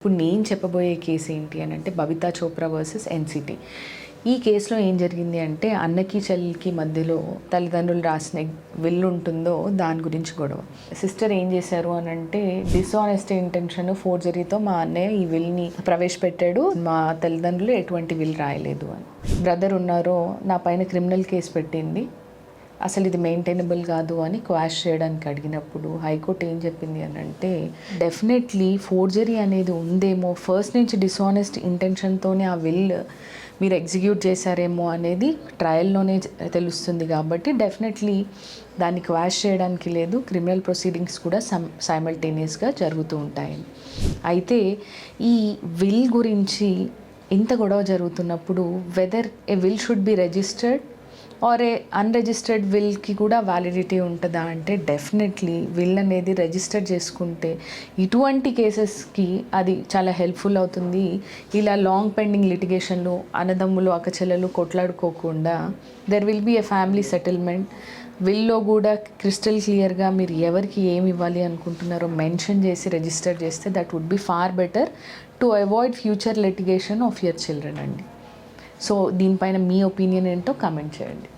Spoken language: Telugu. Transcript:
ఇప్పుడు నేను చెప్పబోయే కేసు ఏంటి అని అంటే బబితా చోప్రా వర్సెస్ ఎన్సిటీ ఈ కేసులో ఏం జరిగింది అంటే అన్నకి చెల్లికి మధ్యలో తల్లిదండ్రులు రాసిన విల్ ఉంటుందో దాని గురించి గొడవ. సిస్టర్ ఏం చేశారు అని అంటే డిస్ఆనెస్ట్ ఇంటెన్షన్ ఫోర్జరీతో మా అన్నయ్య ఈ విల్ని ప్రవేశపెట్టాడు. మా తల్లిదండ్రులు ఎటువంటి విల్ రాయలేదు అని. బ్రదర్ ఉన్నారో నా పైన క్రిమినల్ కేసు పెట్టింది. అసలు ఇది మెయింటైనబుల్ కాదు అని క్వాష్ చేయడానికి అడిగినప్పుడు హైకోర్టు ఏం చెప్పింది అని అంటే డెఫినెట్లీ ఫోర్జరీ అనేది ఉందేమో ఫస్ట్ నుంచి డిసానెస్ట్ ఇంటెన్షన్తోనే ఆ విల్ మీరు ఎగ్జిక్యూట్ చేశారేమో అనేది ట్రయల్లోనే తెలుస్తుంది కాబట్టి డెఫినెట్లీ దాన్ని క్వాష్ చేయడానికి లేదు క్రిమినల్ ప్రొసీడింగ్స్ కూడా సమ్ సైమల్టేనియస్గా జరుగుతూ ఉంటాయి. అయితే ఈ విల్ గురించి ఇంత గొడవ జరుగుతున్నప్పుడు whether a will should be registered or a unregistered విల్కి కూడా వ్యాలిడిటీ ఉంటుందా అంటే డెఫినెట్లీ విల్ అనేది రిజిస్టర్ చేసుకుంటే ఇటువంటి కేసెస్కి అది చాలా హెల్ప్ఫుల్ అవుతుంది. ఇలా లాంగ్ పెండింగ్ లిటిగేషన్లు అన్నదమ్ములు అక్కచెల్లెలు కొట్లాడుకోకుండా there will be a family settlement willow కూడా క్రిస్టల్ క్లియర్గా మీరు ఎవరికి ఏమి ఇవ్వాలి అనుకుంటున్నారో మెన్షన్ చేసి రిజిస్టర్ చేస్తే that would be far better to avoid future litigation of your children అండి. సో దీనిపైన మీ ఒపీనియన్ ఏంటో కామెంట్ చేయండి.